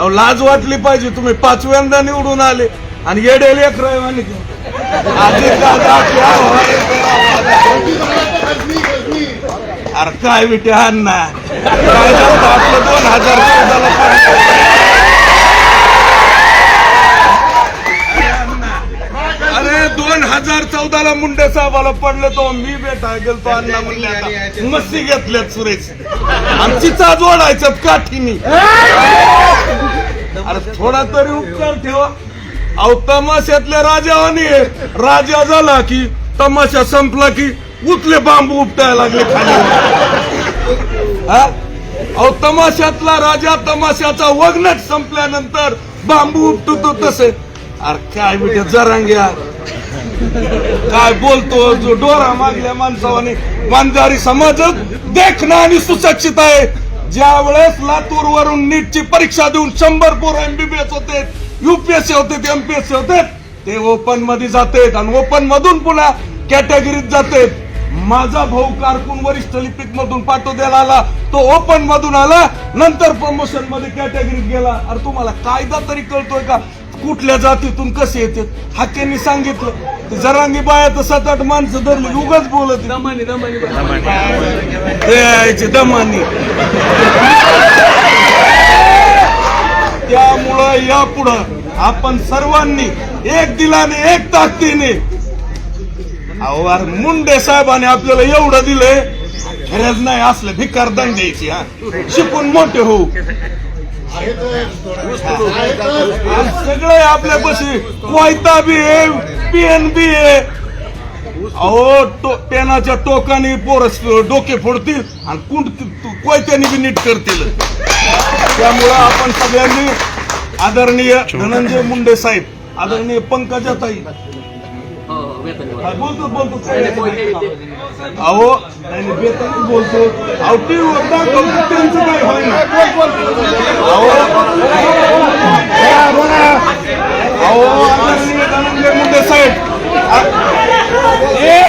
अहो लाज वाटली पाहिजे. तुम्ही पाचव्यांदा निवडून आले आणि येडे लेकर अरे काय विटे अण्णा. आपलं दोन हजार चौदाला अरे दोन हजार चौदाला मुंडे साहेबाला पडले तो. मी बेटा गेलतो अण्णा म्हणले मस्ती घेतल्यात सुरेश. आमची चाज ओढायच्यात काठीनी. अरे थोडा तरी उपकार ठेवा. अहो तमाशातल्या राजावानी. राजा झाला की तमाशा संपला की उचले बांबू उपटायला लागले खाली. हा? अहो तमाशातला राजा तमाशाचा वग्नट संपल्यानंतर बांबू उपटतो तसे. अरे काय बेटे जरांग्या. काय बोलतो जो डोरा मागल्या माणसावाने. मानजारी समाजच देखणं आणि सुशिक्षित आहे. ज्या वेळेस लातूर वरून नीटची परीक्षा देऊन शंभर पोर एमबीबीएस होते युपीएससी होते एमपीएससी होते ते ओपनमध्ये जाते आणि ओपन मधून पुन्हा कॅटेगरीत जाते माझा भाऊ कारकून वरिष्ठ लिपिक मधून पाठवद्याला आला तो ओपन मधून आला नंतर प्रमोशनमध्ये कॅटेगरीत गेला. अरे तुम्हाला कायदा तरी कळतोय का? कुठल्या जातीतून कसे येते हाकेंनी सांगितलं. जरांगी बाया तर सात आठ माणसं धरली उगाच बोलत दमानी दमानी दमानी. त्यामुळं यापुढं आपण सर्वांनी एक दिलाने एक ताकदीने अहो मुंडे साहेबांनी आपल्याला एवढं दिलंय. गरज नाही असलं भिकार दंड द्यायची हा. शिकून मोठे होऊ. सगळे आपल्या पशी कोयता बी आहे पेन बी आहे अहो टो पेनाच्या टोकाने पोरस डोके फोडतील आणि कुंड कोयत्याने बी नीट करतील त्यामुळं आपण सगळ्यांनी आदरणीय धनंजय मुंडे साहेब आदरणीय पंकजा ताई बोलतो बोलतो अहो नाही, बोलतो अहो टीव्हीवर त्यांचं काय होईना अहो अहो आदरणीय धनंजय मुंडे साहेब आ- ए,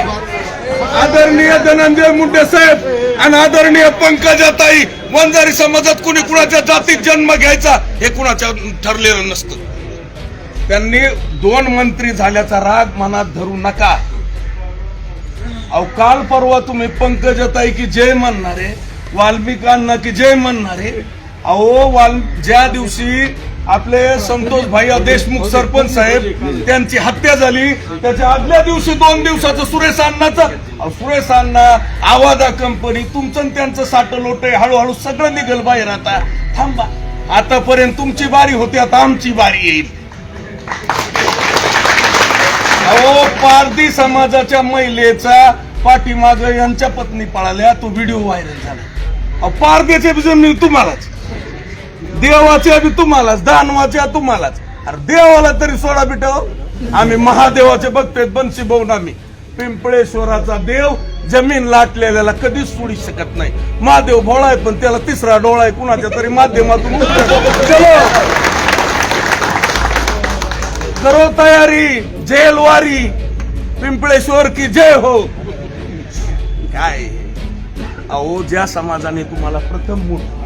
आदरणीय धनंजय मुंडे साहेब आणि आदरणीय पंकजाताई वंजारी समाजात कुणी कुणाच्या जातीत जन्म घ्यायचा हे कुणाच्या ठरलेलं नसतं. त्यांनी दोन मंत्री झाल्याचा राग मनात धरू नका. अहो काल परवा तुम्ही पंकजताई की जय म्हणणारे वाल्मिकांना की जय म्हणणारे अहो वाल ज्या दिवशी आपले संतोष भाई देशमुख सरपंच साहेब त्यांची हत्या झाली. त्याच्या आदल्या दिवशी दोन दिवसाचं सुरेश अण्णाचं. सुरेश अण्णा आवाजा कंपनी तुमचं आणि त्यांचं साठ लोट हळूहळू सगळं निघल बाहेर आता. थांबा. आतापर्यंत तुमची बारी होती आता आमची बारी येईल. अहो पारधी समाजाच्या महिलेचा पाठीमाग यांच्या पत्नी पळाल्या. तो व्हिडिओ व्हायरल झाला. पारदेचे पारधीचे बी जमीन तुम्हालाच. देवाच्या बी तुम्हालाच दानवाच्या तुम्हालाच. अरे देवाला तरी सोडा बिटाव आम्ही महादेवाचे बघतोय बनशी भाऊन आम्ही. पिंपळेश्वराचा देव जमीन लाटलेल्याला कधीच सोडी शकत नाही. महादेव भोळा आहे पण त्याला तिसरा डोळा आहे कुणाच्या तरी माध्यमातून. करो तयारी जेलवारी पिंपळेश्वर की जय हो. काय? अहो ज्या समाजाने तुम्हाला प्रथम मोठ